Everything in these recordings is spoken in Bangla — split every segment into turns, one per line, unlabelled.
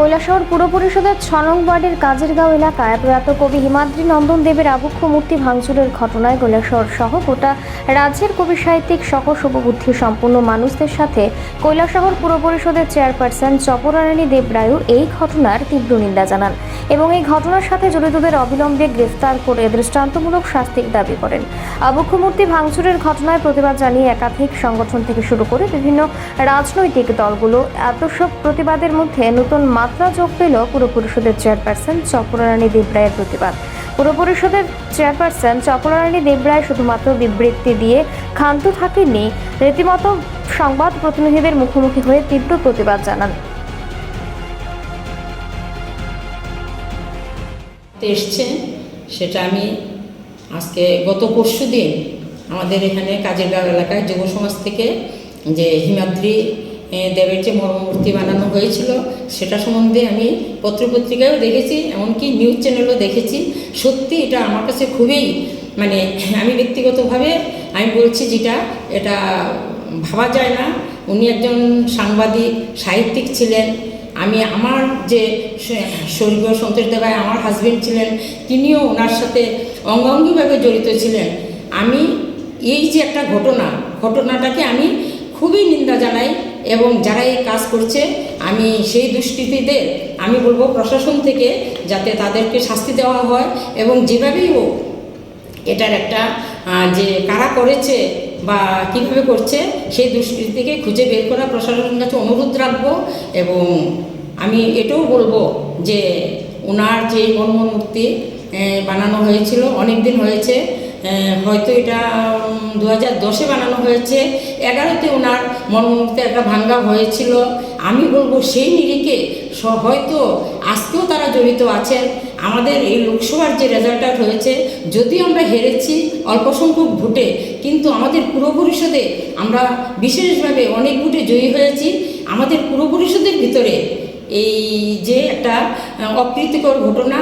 কৈলাসহর পুর পরিষদের ছ নং ওয়ার্ডের কাজেরগাঁও এলাকায় প্রয়াত কবি হিমাদ্রি নন্দন দেবের আবক্ষ মূর্তি ভাঙচুরের ঘটনায় কৈলাসহর সহ গোটা রাজ্যের কবি সাহিত্যিক সহ শুভবুদ্ধি সম্পন্ন মানুষদের সাথে কৈলাসহর পুর পরিষদের চেয়ারপারসন চপরারানী দেবরায়ু এই ঘটনার তীব্র নিন্দা জানান। এবং এই ঘটনার সাথে জড়িতদের অবিলম্বে গ্রেফতার করে দৃষ্টান্তমূলক শাস্তির দাবি করেন। আবক্ষ মূর্তি ভাঙচুরের ঘটনায় প্রতিবাদ জানিয়ে একাধিক সংগঠন থেকে শুরু করে বিভিন্ন রাজনৈতিক দলগুলো এত সব প্রতিবাদের মধ্যে নতুন মাত্রা যোগ পেল পুর পরিষদের চেয়ারপারসন চপরারানী দেবরায়ের প্রতিবাদ। পুর পরিষদের চেয়ারপারসন চপরারানী দেবরায় শুধুমাত্র বিবৃতি দিয়ে ক্ষান্ত থাকেননি, রীতিমতো সংবাদ প্রতিনিধিদের মুখোমুখি হয়ে তীব্র প্রতিবাদ জানান।
এসছে সেটা আমি আজকে গত পরশু দিন আমাদের এখানে কাজেরগাঁও এলাকায় যুব সমাজ থেকে যে হিমাদ্রি দেবের যে মর্মমূর্তি বানানো হয়েছিল, সেটা সম্বন্ধে আমি পত্রপত্রিকায়ও দেখেছি, এমনকি নিউজ চ্যানেলও দেখেছি। সত্যি এটা আমার কাছে খুবই মানে আমি ব্যক্তিগতভাবে আমি বলছি যেটা, এটা ভাবা যায় না। উনি একজন সাংবাদিক, সাহিত্যিক ছিলেন আমি আমার যে স্বর্গীয় সন্তোষ দেবায় আমার হাজবেন্ড ছিলেন, তিনিও ওনার সাথে অঙ্গাঙ্গিভাবে জড়িত ছিলেন। আমি এই যে একটা ঘটনা, ঘটনাটাকে আমি খুবই নিন্দা জানাই এবং যারা এই কাজ করছে, আমি সেই দুষ্কৃতীদের আমি বলব প্রশাসন থেকে যাতে তাদেরকে শাস্তি দেওয়া হয় এবং যেভাবেই হোক, এটার একটা যে কারা করেছে বা কীভাবে করছে, সেই দুষ্কৃতিকে খুঁজে বের করা প্রশাসনের কাছে অনুরোধ রাখব এবং আমি এটাও বলব যে ওনার যে মর্মমূর্তি বানানো হয়েছিল অনেক দিন হয়েছে হয়তো এটা দু হাজার দশে বানানো হয়েছে, এগারোতে ওনার মর্মমূর্তি একটা ভাঙ্গা হয়েছিল। আমি বলব সেই নিরিখে হয়তো আজকেও তারা জড়িত আছেন। আমাদের এই লোকসভার যে রেজাল্ট আউট হয়েছে, যদিও আমরা হেরেছি অল্প সংখ্যক ভোটে, কিন্তু আমাদের পুর পরিষদে আমরা বিশেষভাবে অনেক ভোটে জয়ী হয়েছি। আমাদের পুর পরিষদের ভিতরে এই যে একটা অপ্রীতিকর ঘটনা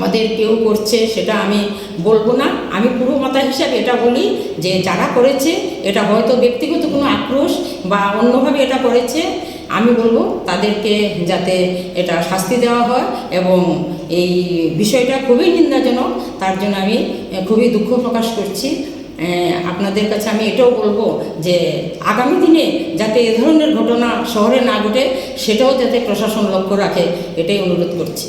আমাদের কেউ করছে, সেটা আমি বলব না। আমি পুরো মাতা হিসাবে এটা বলি যে যারা করেছে, এটা হয়তো ব্যক্তিগত কোনো আক্রোশ বা অন্যভাবে এটা করেছে, আমি বলব তাদেরকে যাতে এটা শাস্তি দেওয়া হয় এবং এই বিষয়টা খুবই নিন্দাজনক। তার জন্য আমি খুবই দুঃখ প্রকাশ করছি। আপনাদের কাছে আমি এটাও বলব যে আগামী দিনে যাতে এ ধরনের ঘটনা শহরে না ঘটে, সেটাও যাতে প্রশাসন লক্ষ্য রাখে, এটাই অনুরোধ করছি।